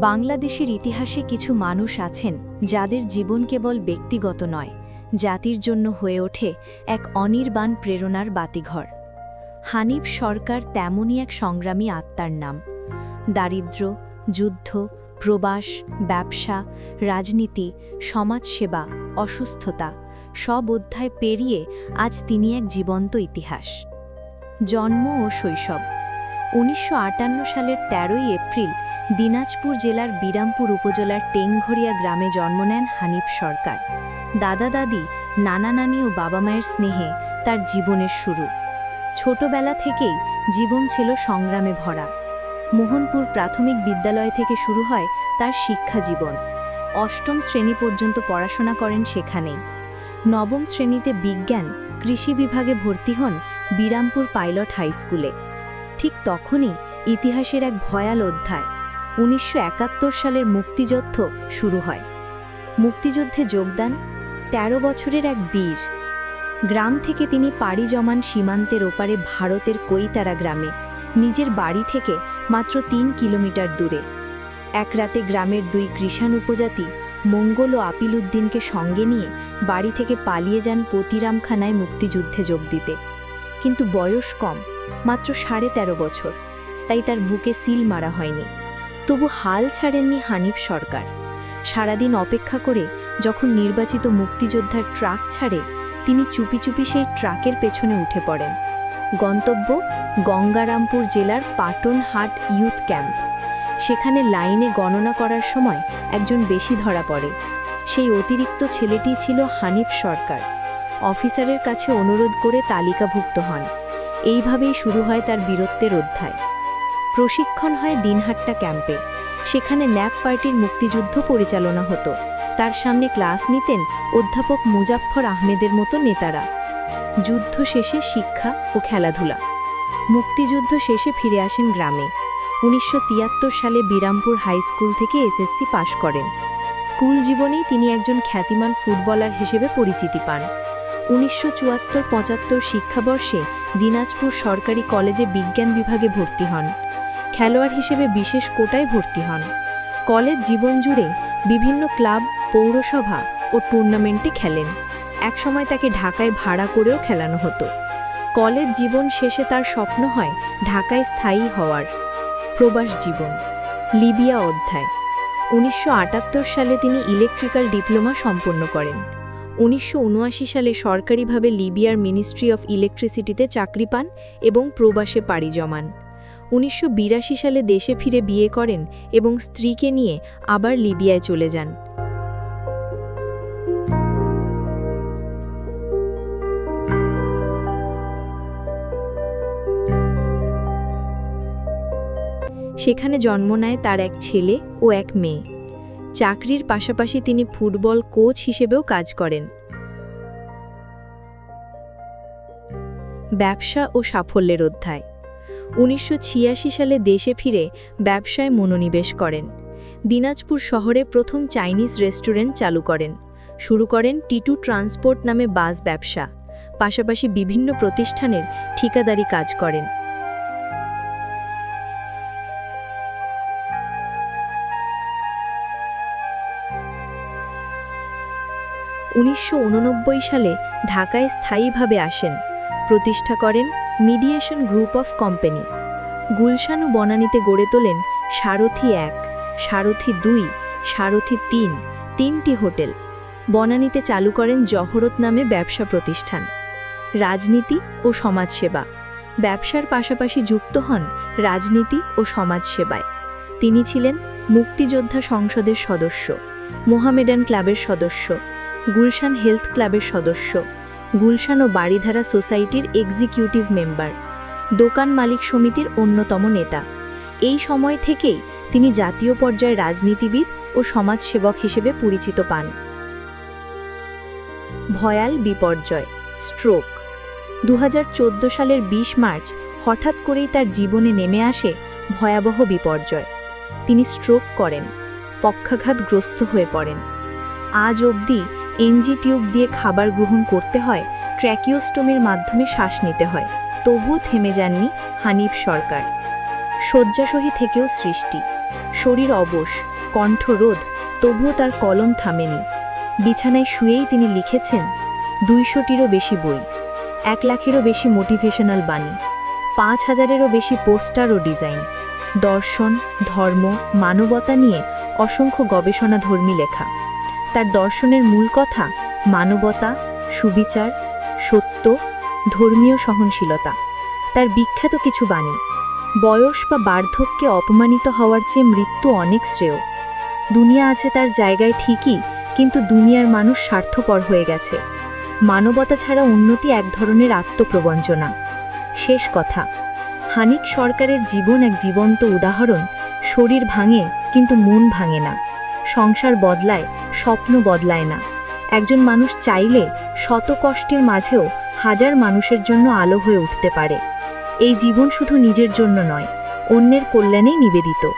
বাংলাদেশের ইতিহাসে কিছু মানুষ আছেন যাদের জীবন কেবল ব্যক্তিগত নয়, জাতির জন্য হয়ে ওঠে এক অনির্বাণ প্রেরণার বাতিঘর। হানিফ সরকার তেমনই এক সংগ্রামী আত্মার নাম। দারিদ্র্য যুদ্ধ, প্রবাস, ব্যবসা, রাজনীতি, সমাজসেবা, অসুস্থতা সব অধ্যায় পেরিয়ে আজ তিনি এক জীবন্ত ইতিহাস। জন্ম ও শৈশব। উনিশশো আটান্ন সালের তেরোই এপ্রিল দিনাজপুর জেলার বিরামপুর উপজেলার টেংঘরিয়া গ্রামে জন্ম নেন হানিফ সরকার। দাদা দাদি, নানা নানি ও বাবা মায়ের স্নেহে তার জীবনের শুরু। ছোটবেলা থেকেই জীবন ছিল সংগ্রামে ভরা। মোহনপুর প্রাথমিক বিদ্যালয় থেকে শুরু হয় তার শিক্ষা জীবন। অষ্টম শ্রেণি পর্যন্ত পড়াশোনা করেন সেখানেই। নবম শ্রেণীতে বিজ্ঞান, কৃষি বিভাগে ভর্তি হন বিরামপুর পাইলট হাই স্কুলে ঠিক তখনই ইতিহাসের এক ভয়াল অধ্যায়, উনিশশো একাত্তর সালের মুক্তিযুদ্ধ শুরু হয়। মুক্তিযুদ্ধে যোগদান ১৩ বছরের এক বীর। গ্রাম থেকে তিনি পাড়ি জমান সীমান্তের ওপারে ভারতের কৈতারা গ্রামে, নিজের বাড়ি থেকে মাত্র তিন কিলোমিটার দূরে। এক রাতে গ্রামের দুই কৃষাণ উপজাতি মঙ্গল ও আপিল উদ্দিনকে সঙ্গে নিয়ে বাড়ি থেকে পালিয়ে যান পতিরামখানায় মুক্তিযুদ্ধে যোগ দিতে। কিন্তু বয়স কম। মাত্র সাড়ে তেরো বছর। তাই তার বুকে সিল মারা হয়নি। তবু হাল ছাড়েননি হানিফ সরকার। সারাদিন অপেক্ষা করে যখন নির্বাচিত মুক্তিযোদ্ধার ট্রাক ছাড়ে, তিনি চুপি চুপি সেই ট্রাকের পেছনে উঠে পড়েন। গন্তব্য গঙ্গারামপুর জেলার পাটনহাট ইউথ ক্যাম্প। সেখানে লাইনে গণনা করার সময় একজন বেশি ধরা পড়ে। সেই অতিরিক্ত ছেলেটি ছিল হানিফ সরকার। অফিসারের কাছে অনুরোধ করে তালিকাভুক্ত হন। এইভাবেই শুরু হয় তার বীরত্বের অধ্যায়। প্রশিক্ষণ হয় দিনহাট্টা ক্যাম্পে। সেখানে ন্যাপ পার্টির মুক্তিযুদ্ধ পরিচালনা হতো। তার সামনে ক্লাস নিতেন অধ্যাপক মুজাফফর আহমেদের মতো নেতারা। যুদ্ধ শেষে শিক্ষা ও খেলাধুলা। মুক্তিযুদ্ধ শেষে ফিরে আসেন গ্রামে। উনিশশো তিয়াত্তর সালে বিরামপুর হাই স্কুল থেকে এসএসসি পাশ করেন। স্কুল জীবনেই তিনি একজন খ্যাতিমান ফুটবলার হিসেবে পরিচিতি পান। উনিশশো চুয়াত্তর পঁচাত্তর শিক্ষাবর্ষে দিনাজপুর সরকারি কলেজে বিজ্ঞান বিভাগে ভর্তি হন। খেলোয়াড় হিসেবে বিশেষ কোটায় ভর্তি হন। কলেজ জীবন জুড়ে বিভিন্ন ক্লাব, পৌরসভা ও টুর্নামেন্টে খেলেন। একসময় তাকে ঢাকায় ভাড়া করেও খেলানো হতো। কলেজ জীবন শেষে তার স্বপ্ন হয় ঢাকায় স্থায়ী হওয়ার। প্রবাস জীবন। লিবিয়া অধ্যায়। উনিশশো আটাত্তর সালে তিনি ইলেকট্রিক্যাল ডিপ্লোমা সম্পন্ন করেন। উনিশশো উনআশি সালে সরকারিভাবে লিবিয়ার মিনিস্ট্রি অফ ইলেকট্রিসিটিতে চাকরি পান এবং প্রবাসে পাড়ি জমান। উনিশশো বিরাশি সালে দেশে ফিরে বিয়ে করেন এবং স্ত্রীকে নিয়ে আবার লিবিয়ায় চলে যান। সেখানে জন্ম নেয় তার এক ছেলে ও এক মেয়ে। চাকরির পাশাপাশি তিনি ফুটবল কোচ হিসেবেও কাজ করেন। ব্যবসা ও সাফল্যের অধ্যায়। উনিশশো ছিয়াশি সালে দেশে ফিরে ব্যবসায় মনোনিবেশ করেন। দিনাজপুর শহরে প্রথম চাইনিজ রেস্টুরেন্ট চালু করেন। শুরু করেন টিটু ট্রান্সপোর্ট নামে বাস ব্যবসা। পাশাপাশি বিভিন্ন প্রতিষ্ঠানের ঠিকাদারি কাজ করেন। উনিশশো উননব্বই সালে ঢাকায় স্থায়ীভাবে আসেন। প্রতিষ্ঠা করেন mediation group of company. Gulshan ও বনানীতে গড়ে তোলেন সারথি এক, সারথি দুই, সারথি তিন, তিনটি হোটেল। বনানীতে চালু করেন জহরত নামে ব্যবসা প্রতিষ্ঠান। রাজনীতি ও সমাজসেবা। ব্যবসার পাশাপাশি যুক্ত হন রাজনীতি ও সমাজসেবায়। তিনি ছিলেন মুক্তিযোদ্ধা সংসদের সদস্য, মোহামেডান ক্লাবের সদস্য। গুলশান হেলথ ক্লাবের সদস্য। গুলশান ও বাড়িধারা সোসাইটির এক্সিকিউটিভ মেম্বার। দোকান মালিক সমিতির অন্যতম নেতা। এই সময় থেকেই তিনি জাতীয় পর্যায়ে রাজনীতিবিদ ও সমাজসেবক হিসেবে পরিচিত পান। ভয়াল বিপর্যয়, স্ট্রোক। দু হাজার চোদ্দ সালের ২০ মার্চ হঠাৎ করেই তার জীবনে নেমে আসে ভয়াবহ বিপর্যয়। তিনি স্ট্রোক করেন, পক্ষাঘাতগ্রস্ত হয়ে পড়েন। আজ অবধি এনজি টিউব দিয়ে খাবার গ্রহণ করতে হয়, ট্র্যাকিওস্টোমির মাধ্যমে শ্বাস নিতে হয়। তবুও থেমে যাননি হানিফ সরকার। শয্যাসহী থেকেও সৃষ্টি। শরীর অবশ, কণ্ঠরোধ, তবুও তার কলম থামেনি। বিছানায় শুয়েই তিনি লিখেছেন, দুইশোটিরও বেশি বই, এক লাখেরও বেশি মোটিভেশনাল বাণী, পাঁচ হাজারেরও বেশি পোস্টার ও ডিজাইন, দর্শন, ধর্ম, মানবতা নিয়ে অসংখ্য গবেষণাধর্মী লেখা। তার দর্শনের মূল কথা মানবতা, সুবিচার, সত্য, ধর্মীয় সহনশীলতা। তার বিখ্যাত কিছু বাণী, বয়স বা বার্ধক্যে অপমানিত হওয়ার চেয়ে মৃত্যু অনেক শ্রেয়। দুনিয়া আছে তার জায়গায় ঠিকই, কিন্তু দুনিয়ার মানুষ স্বার্থপর হয়ে গেছে। মানবতা ছাড়া উন্নতি এক ধরনের আত্মপ্রবঞ্চনা শেষ কথা হানিক সরকারের জীবন এক জীবন্ত উদাহরণ, শরীর ভাঙে, কিন্তু মন ভাঙে না। সংসার বদলায়, স্বপ্ন বদলায় না। একজন মানুষ চাইলে শত কষ্টের মাঝেও হাজার মানুষের জন্য আলো হয়ে উঠতে পারে। এই জীবন শুধু নিজের জন্য নয়, অন্যের কল্যাণেই নিবেদিত।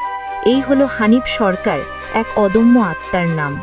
এই হলো হানিফ সরকার, এক অদম্য আত্মার নাম।